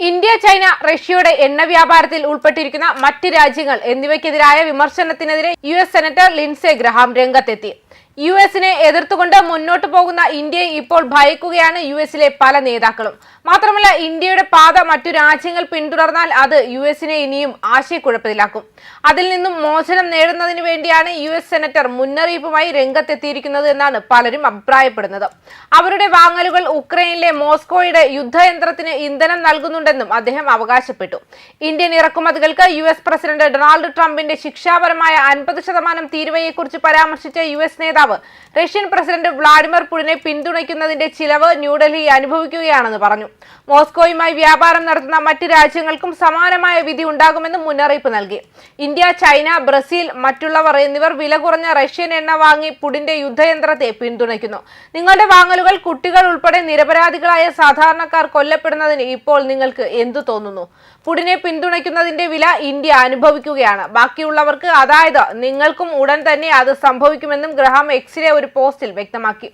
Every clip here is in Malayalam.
ഇന്ത്യ ചൈന റഷ്യയുടെ എണ്ണ വ്യാപാരത്തിൽ ഉൾപ്പെട്ടിരിക്കുന്ന മറ്റ് രാജ്യങ്ങൾ എന്നിവയ്ക്കെതിരായ വിമർശനത്തിനെതിരെ U S senator Lindsey Graham രംഗത്തെത്തി. യു എസിനെ എതിർത്തുകൊണ്ട് മുന്നോട്ടു പോകുന്ന ഇന്ത്യയെ ഇപ്പോൾ ഭയക്കുകയാണ് യു എസിലെ പല നേതാക്കളും. മാത്രമല്ല ഇന്ത്യയുടെ പാത മറ്റു രാജ്യങ്ങൾ പിന്തുടർന്നാൽ അത് യു എസിനെ ഇനിയും ആശയക്കുഴപ്പത്തിലാക്കും. അതിൽ നിന്നും മോചനം നേടുന്നതിന് വേണ്ടിയാണ് യു എസ് സെനറ്റർ മുന്നറിയിപ്പുമായി രംഗത്തെത്തിയിരിക്കുന്നത് എന്നാണ് പലരും അഭിപ്രായപ്പെടുന്നത്. അവരുടെ വാങ്ങലുകൾ ഉക്രൈനിലെ മോസ്കോയുടെ യുദ്ധയന്ത്രത്തിന് ഇന്ധനം നൽകുന്നുണ്ടെന്നും അദ്ദേഹം അവകാശപ്പെട്ടു. ഇന്ത്യൻ ഇറക്കുമതികൾക്ക് യു എസ് പ്രസിഡന്റ് ഡൊണാൾഡ് ട്രംപിന്റെ ശിക്ഷാപരമായ അൻപത് ശതമാനം തീരുവയെക്കുറിച്ച് പരാമർശിച്ച യു എസ് നേതാവ് റഷ്യൻ പ്രസിഡന്റ് വ്ളാഡിമിർ പുടിനെ പിന്തുണയ്ക്കുന്നതിന്റെ ചിലവ് ന്യൂഡൽഹി അനുഭവിക്കുകയാണെന്ന് പറഞ്ഞു. മോസ്കോയുമായി വ്യാപാരം നടത്തുന്ന മറ്റ് രാജ്യങ്ങൾക്കും സമാനമായ വിധി ഉണ്ടാകുമെന്നും മുന്നറിയിപ്പ് നൽകി. ഇന്ത്യ ചൈന ബ്രസീൽ മറ്റുള്ളവർ എന്നിവർ വില കുറഞ്ഞ റഷ്യൻ എണ്ണ വാങ്ങി പുടിന്റെ യുദ്ധയന്ത്രത്തെ പിന്തുണയ്ക്കുന്നു. നിങ്ങളുടെ വാങ്ങലുകൾ കുട്ടികൾ ഉൾപ്പെടെ നിരപരാധികളായ സാധാരണക്കാർ കൊല്ലപ്പെടുന്നതിന് ഇപ്പോൾ നിങ്ങൾക്ക് എന്തു തോന്നുന്നു? പുടിനെ പിന്തുണയ്ക്കുന്നതിന്റെ വില ഇന്ത്യ അനുഭവിക്കുകയാണ്. ബാക്കിയുള്ളവർക്ക് അതായത് നിങ്ങൾക്കും ഉടൻ തന്നെ അത് സംഭവിക്കുമെന്നും ഗ്രഹാം എക്സിലെ ഒരു പോസ്റ്റിൽ വ്യക്തമാക്കി.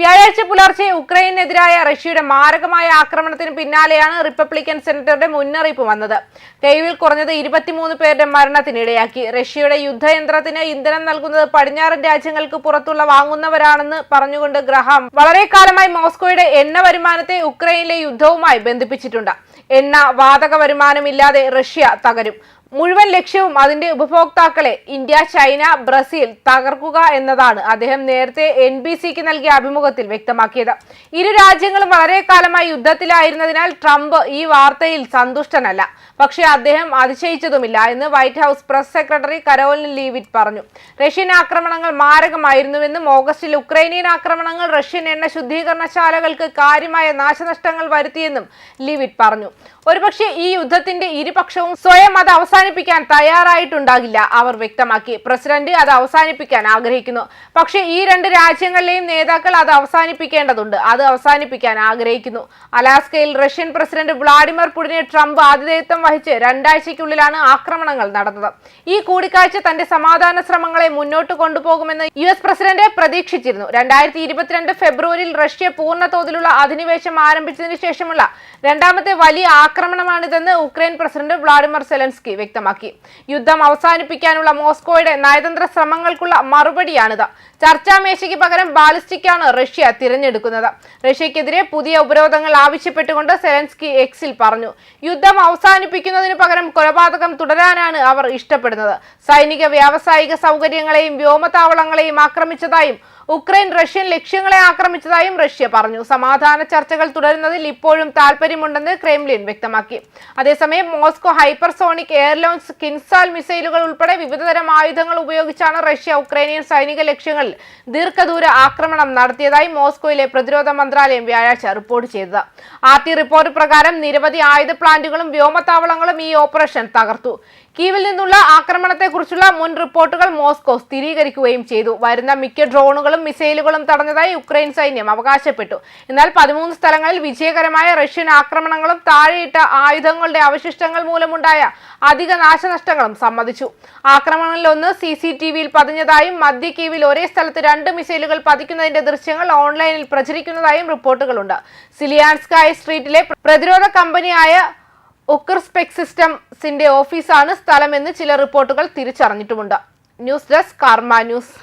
വ്യാഴാഴ്ച പുലർച്ചെ ഉക്രൈനെതിരായ റഷ്യയുടെ മാരകമായ ആക്രമണത്തിന് പിന്നാലെയാണ് റിപ്പബ്ലിക്കൻ സെനറ്ററുടെ മുന്നറിയിപ്പ് വന്നത്. കൈവിൽ കുറഞ്ഞത് ഇരുപത്തിമൂന്ന് പേരുടെ മരണത്തിനിടയാക്കി. റഷ്യയുടെ യുദ്ധയന്ത്രത്തിന് ഇന്ധനം നൽകുന്നത് പടിഞ്ഞാറൻ രാജ്യങ്ങൾക്ക് പുറത്തുള്ള വാങ്ങുന്നവരാണെന്ന് പറഞ്ഞുകൊണ്ട് ഗ്രഹാം വളരെ കാലമായി മോസ്കോയുടെ എണ്ണ വരുമാനത്തെ ഉക്രൈനിലെ യുദ്ധവുമായി ബന്ധിപ്പിച്ചിട്ടുണ്ട്. എണ്ണ വാതക വരുമാനമില്ലാതെ റഷ്യ തകരും. മുഴുവൻ ലക്ഷ്യവും അതിന്റെ ഉപഭോക്താക്കളെ ഇന്ത്യ ചൈന ബ്രസീൽ തകർക്കുക എന്നതാണ് അദ്ദേഹം നേരത്തെ എൻ ബി സിക്ക് നൽകിയ അഭിമുഖത്തിൽ വ്യക്തമാക്കിയത്. ഇരു രാജ്യങ്ങളും വളരെ കാലമായി യുദ്ധത്തിലായിരുന്നതിനാൽ ട്രംപ് ഈ വാർത്തയിൽ സന്തുഷ്ടനല്ല. പക്ഷേ അദ്ദേഹം അതിശയിച്ചതുമില്ല എന്ന് White House press secretary Karoline Leavitt പറഞ്ഞു. റഷ്യൻ ആക്രമണങ്ങൾ മാരകമായിരുന്നുവെന്നും ഓഗസ്റ്റിൽ ഉക്രൈനിയൻ ആക്രമണങ്ങൾ റഷ്യൻ എണ്ണ ശുദ്ധീകരണശാലകൾക്ക് കാര്യമായ നാശനഷ്ടങ്ങൾ വരുത്തിയെന്നും ലീവിറ്റ് പറഞ്ഞു. ഒരുപക്ഷെ ഈ യുദ്ധത്തിന്റെ ഇരുപക്ഷവും സ്വയം അത് അവസാനിപ്പിക്കാൻ തയ്യാറായിട്ടുണ്ടാകില്ല അവർ വ്യക്തമാക്കി. പ്രസിഡന്റ് അത് അവസാനിപ്പിക്കാൻ ആഗ്രഹിക്കുന്നു. പക്ഷേ ഈ രണ്ട് രാജ്യങ്ങളിലെയും നേതാക്കൾ അത് അവസാനിപ്പിക്കേണ്ടതുണ്ട്. അത് അവസാനിപ്പിക്കാൻ ആഗ്രഹിക്കുന്നു. അലാസ്കയിൽ റഷ്യൻ പ്രസിഡന്റ് വ്ളാഡിമിർ പുടിനെ ട്രംപ് ആതിഥേയത്വം വഹിച്ച് രണ്ടാഴ്ചയ്ക്കുള്ളിലാണ് ആക്രമണങ്ങൾ നടന്നത്. ഈ കൂടിക്കാഴ്ച തന്റെ സമാധാന ശ്രമങ്ങളെ മുന്നോട്ട് കൊണ്ടുപോകുമെന്ന് യു എസ് പ്രസിഡന്റ് പ്രതീക്ഷിച്ചിരുന്നു. രണ്ടായിരത്തി ഇരുപത്തിരണ്ട് ഫെബ്രുവരിയിൽ റഷ്യ പൂർണ തോതിലുള്ള അധിനിവേശം ആരംഭിച്ചതിനു ശേഷമുള്ള രണ്ടാമത്തെ വലിയ ആക്രമണമാണിതെന്ന് ഉക്രൈൻ പ്രസിഡന്റ് വ്ളാഡിമിർ സെലൻസ്കി വ്യക്തമാക്കി. യുദ്ധം അവസാനിപ്പിക്കാനുള്ള മോസ്കോയുടെ നയതന്ത്ര ശ്രമങ്ങൾക്കുള്ള മറുപടിയാണിത്. ചർച്ചാമേശയ്ക്ക് പകരം ബാലിസ്റ്റിക്കാണ് റഷ്യ തിരഞ്ഞെടുക്കുന്നത്. റഷ്യക്കെതിരെ പുതിയ ഉപരോധങ്ങൾ ആവശ്യപ്പെട്ടുകൊണ്ട് സെലൻസ്കി എക്സിൽ പറഞ്ഞു. യുദ്ധം അവസാനിപ്പിക്കുന്നതിന് പകരം കൊലപാതകം തുടരാനാണ് അവർ ഇഷ്ടപ്പെടുന്നത്. സൈനിക വ്യാവസായിക സൗകര്യങ്ങളെയും വ്യോമതാവളങ്ങളെയും ആക്രമിച്ചതായും ഉക്രൈൻ റഷ്യൻ ലക്ഷ്യങ്ങളെ ആക്രമിച്ചതായും റഷ്യ പറഞ്ഞു. സമാധാന ചർച്ചകൾ തുടരുന്നതിൽ ഇപ്പോഴും താൽപര്യമുണ്ടെന്ന് ക്രെംലിൻ വ്യക്തമാക്കി. അതേസമയം മോസ്കോ ഹൈപ്പർസോണിക് എയർലോൺസ് കിൻസാൽ മിസൈലുകൾ ഉൾപ്പെടെ വിവിധതരം ആയുധങ്ങൾ ഉപയോഗിച്ചാണ് റഷ്യ ഉക്രൈനിയൻ സൈനിക ലക്ഷ്യങ്ങളിൽ ദീർഘദൂര ആക്രമണം നടത്തിയതായി മോസ്കോയിലെ പ്രതിരോധ മന്ത്രാലയം വ്യാഴാഴ്ച റിപ്പോർട്ട് ചെയ്തത്. ആർ റിപ്പോർട്ട് പ്രകാരം നിരവധി ആയുധ പ്ലാന്റുകളും വ്യോമത്താവളങ്ങളും ഈ ഓപ്പറേഷൻ തകർത്തു. കീവിൽ നിന്നുള്ള ആക്രമണത്തെക്കുറിച്ചുള്ള മുൻ റിപ്പോർട്ടുകൾ മോസ്കോ സ്ഥിരീകരിക്കുകയും ചെയ്തു. വരുന്ന മിക്ക ഡ്രോണുകളും മിസൈലുകളും തടഞ്ഞതായി ഉക്രൈൻ സൈന്യം അവകാശപ്പെട്ടു. എന്നാൽ പതിമൂന്ന് സ്ഥലങ്ങളിൽ വിജയകരമായ റഷ്യൻ ആക്രമണങ്ങളും താഴെയിട്ട ആയുധങ്ങളുടെ അവശിഷ്ടങ്ങൾ മൂലമുണ്ടായ അധിക നാശനഷ്ടങ്ങളും സമ്മതിച്ചു. ആക്രമണങ്ങളിലൊന്ന് സി സി ടി വിയിൽ പതിഞ്ഞതായും മധ്യ കീവിൽ ഒരേ സ്ഥലത്ത് രണ്ട് മിസൈലുകൾ പതിക്കുന്നതിന്റെ ദൃശ്യങ്ങൾ ഓൺലൈനിൽ പ്രചരിക്കുന്നതായും റിപ്പോർട്ടുകളുണ്ട്. സിലിയാൻസ്കായ് സ്ട്രീറ്റിലെ പ്രതിരോധ കമ്പനിയായ ഉക്കർസ്പെക് സിസ്റ്റംസിന്റെ ഓഫീസാണ് സ്ഥലമെന്ന് ചില റിപ്പോർട്ടുകൾ തിരിച്ചറിഞ്ഞിട്ടുമുണ്ട്. News desk Karma news.